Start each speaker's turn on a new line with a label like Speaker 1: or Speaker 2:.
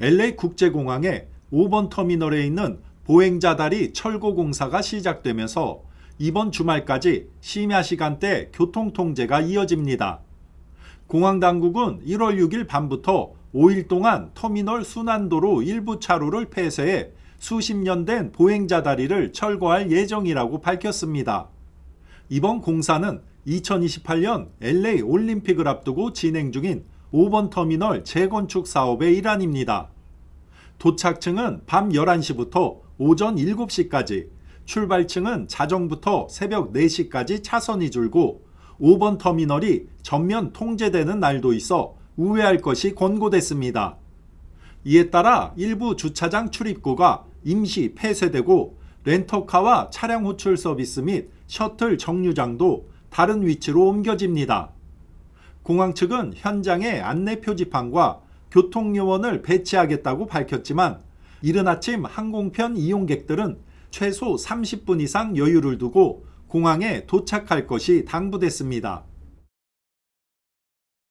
Speaker 1: LA 국제공항의 5번 터미널에 있는 보행자 다리 철거 공사가 시작되면서 이번 주말까지 심야 시간대 교통 통제가 이어집니다. 공항 당국은 1월 6일 밤부터 5일 동안 터미널 순환도로 일부 차로를 폐쇄해 수십 년 된 보행자 다리를 철거할 예정이라고 밝혔습니다. 이번 공사는 2028년 LA 올림픽을 앞두고 진행 중인 5번 터미널 재건축 사업의 일환입니다. 도착층은 밤 11시부터 오전 7시까지, 출발층은 자정부터 새벽 4시까지 차선이 줄고 5번 터미널이 전면 통제되는 날도 있어 우회할 것이 권고됐습니다. 이에 따라 일부 주차장 출입구가 임시 폐쇄되고 렌터카와 차량 호출 서비스 및 셔틀 정류장도 다른 위치로 옮겨집니다. 공항 측은 현장에 안내 표지판과 교통요원을 배치하겠다고 밝혔지만 이른 아침 항공편 이용객들은 최소 30분 이상 여유를 두고 공항에 도착할 것이 당부됐습니다.